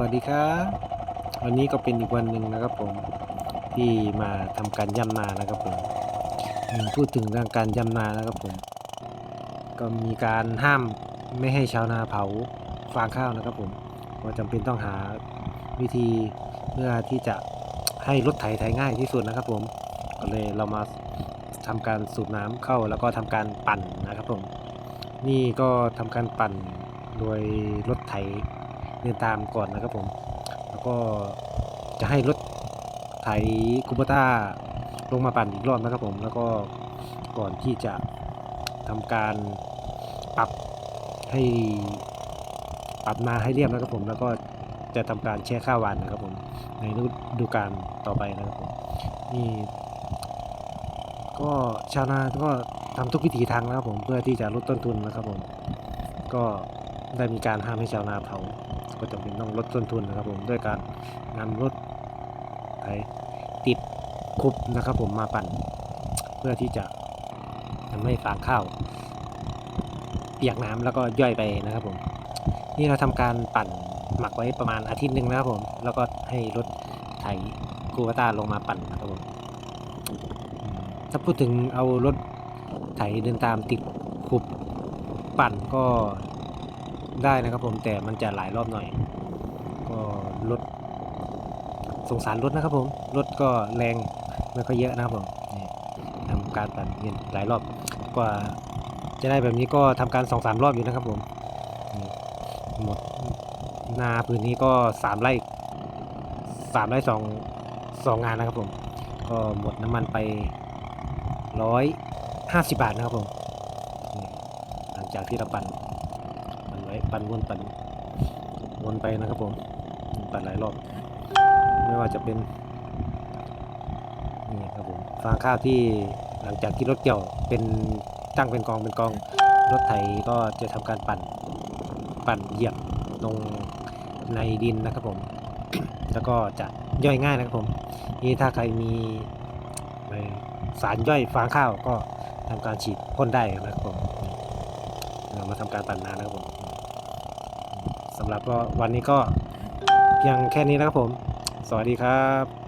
วัสดีครับวันนี้ก็เป็นอีกวันหนึ่งนะครับผมที่มาทำการย่ำนานะครับผมพูดถึงเรื่องการย่ำนานะครับผมก็มีการห้ามไม่ให้ชาวนาเผาฟางข้าวนะครับผมก็จำเป็นต้องหาวิธีเพื่อที่จะให้รถไถไถง่ายที่สุดนะครับผมก็เลยเรามาทำการสูบน้ำเข้าแล้วก็ทำการปั่นนะครับผมนี่ก็ทำการปั่นโดยรถไถ เดินตามก่อนนะครับผม แล้วก็จะให้รถไถคูปต้าลงมาปั่นอีกรอบนะครับผม แล้วก็ก่อนที่จะทำการปรับให้ปรับนาให้เรียบนะครับผม แล้วก็จะทำการแช่ข้าวหวานนะครับผม ในฤดูกาลต่อไปนะครับผมนี่ก็ชาวนาก็ทำทุกวิถีทางนะครับผมเพื่อที่จะลดต้นทุนนะครับผม ก็ ได้มีการห้ามให้ชาวนาเผาก็จำเป็นต้องลดต้นทุนนะครับผมด้วยการนำรถไถติดคุบนะครับผมมาปั่น เพื่อที่จะทำให้ฟางข้าว เปียกน้ำแล้วก็ย่อยไปนะครับผม นี่เราทำการปั่นหมักไว้ประมาณอาทิตย์หนึ่งนะครับผม แล้วก็ให้รถไถกูกาตาลงมาปั่นนะครับผมถ้าพูดถึงเอารถไถเดินตามติดคุบปั่นก็ ได้นะครับผมแต่มันจะหลายรอบหน่อย ก็รถสงสารรถนะครับผมรถก็แรงไม่ค่อยเยอะนะครับผมทำการปั่นเวียนหลายรอบกว่าจะได้แบบนี้ก็ทำการสองสามรอบอยู่นะครับผมหมดนาพื้นนี้ก็สามไร่สามไร่สองสองงานนะครับผม ก็หมดน้ำมันไปร้อยห้าสิบบาทนะครับผม หลังจากที่เราปั่น ปั่นไว้ปั่นวนปั่นวนไปนะครับผมปั่นหลายรอบ ไม่ว่าจะเป็นนี่ครับผมฟางข้าวที่หลังจากที่รถเกี่ยวเป็นตั้งเป็นกองเป็นกอง รถไถก็จะทำการปั่นปั่นเหยียบลงในดินนะครับผม แล้วก็จะย่อยง่ายนะครับผม นี่ถ้าใครมีสารย่อยฟางข้าวก็ทำการฉีดพ่นได้นะครับผม มาทำการปั่นนานะครับผมสำหรับวันนี้ก็เพียงแค่นี้นะครับผม สวัสดีครับ